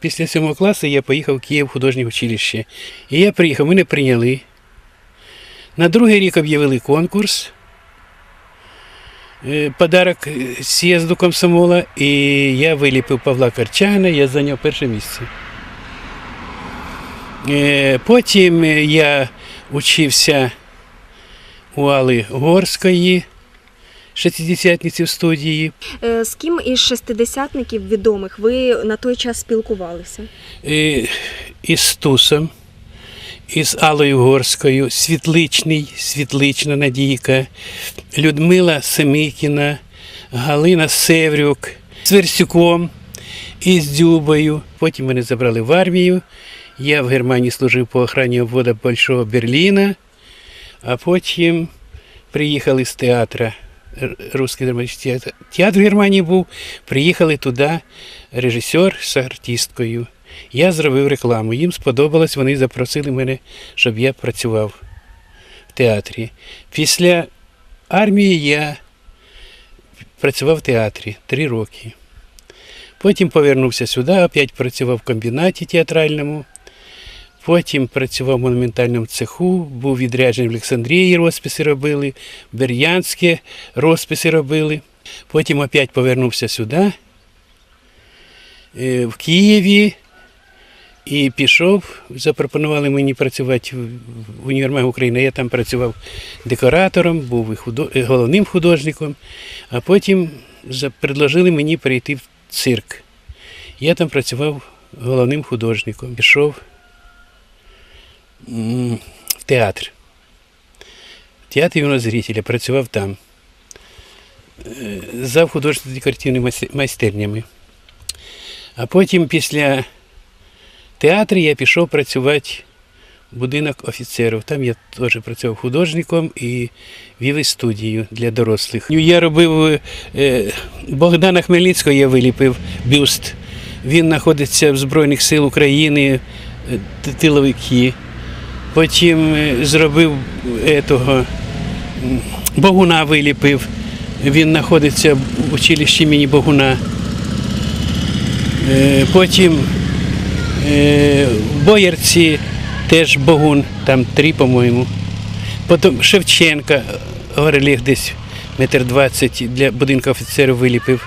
Після сьомого класу я поїхав в Київ в художнє училище. І я приїхав, мене прийняли. На другий рік об'явили конкурс. Е, Подарок з'їзду комсомола, і я виліпив Павла Карчана, я зайняв перше місце. Е, Потім я учився у Алли Горської, шестидесятниці в студії. Е, З ким із шестидесятників відомих ви на той час спілкувалися? Е, із Стусом, із Аллою Горською, Світличний, Світлична Надійка, Людмила Семикіна, Галина Севрюк, з Версюком, із Дзюбою. Потім мене забрали в армію. Я в Германії служив по охрані обводу Большого Берліна, а потім приїхали з театра. Русський драматичний театр. Театр в Германії був. Приїхали туди режисер з артисткою. Я зробив рекламу. Їм сподобалось, вони запросили мене, щоб я працював в театрі. Після армії я працював в театрі три роки. Потім повернувся сюди, опять працював в комбінаті театральному. Потім працював в монументальному цеху, був відряджений в Олександрії, розписи робили, в Бер'янське розписи робили. Потім опять повернувся сюди, е, в Києві, і пішов, запропонували мені працювати в- універмагу України. Я там працював декоратором, був і худо- і головним художником, а потім предложили мені перейти в цирк. Я там працював головним художником. Пішов в театр. В театрі юного зрителя працював там. Е, За художньо-декоративними майстернями. А потім після театру я пішов працювати в будинок офіцерів. Там я теж працював художником і вів студію для дорослих. Я робив е, Богдана Хмельницького, я виліпив бюст. Він знаходиться в Збройних сил України, е, тиловики. Потім е, зробив етого, Богуна виліпив. Він знаходиться в училищі імені Богуна. Е, Потім е, в Боярці теж Богун, там три, по-моєму. Потім Шевченка, гореліг десь метр двадцять для будинку офіцерів виліпив.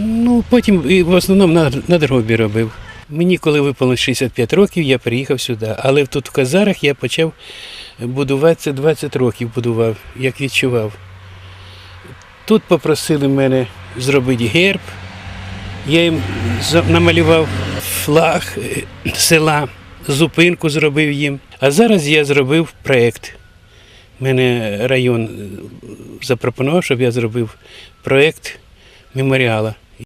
Ну, потім в основному на, на дробі робив. Мені, коли виповнилось 65 років, я приїхав сюди. Але тут в Казарах я почав будуватися 20 років будував, як відчував. Тут попросили мене зробити герб. Я їм намалював флаг е, села, зупинку зробив їм. А зараз я зробив проєкт. Мене район е, запропонував, щоб я зробив проєкт меморіала.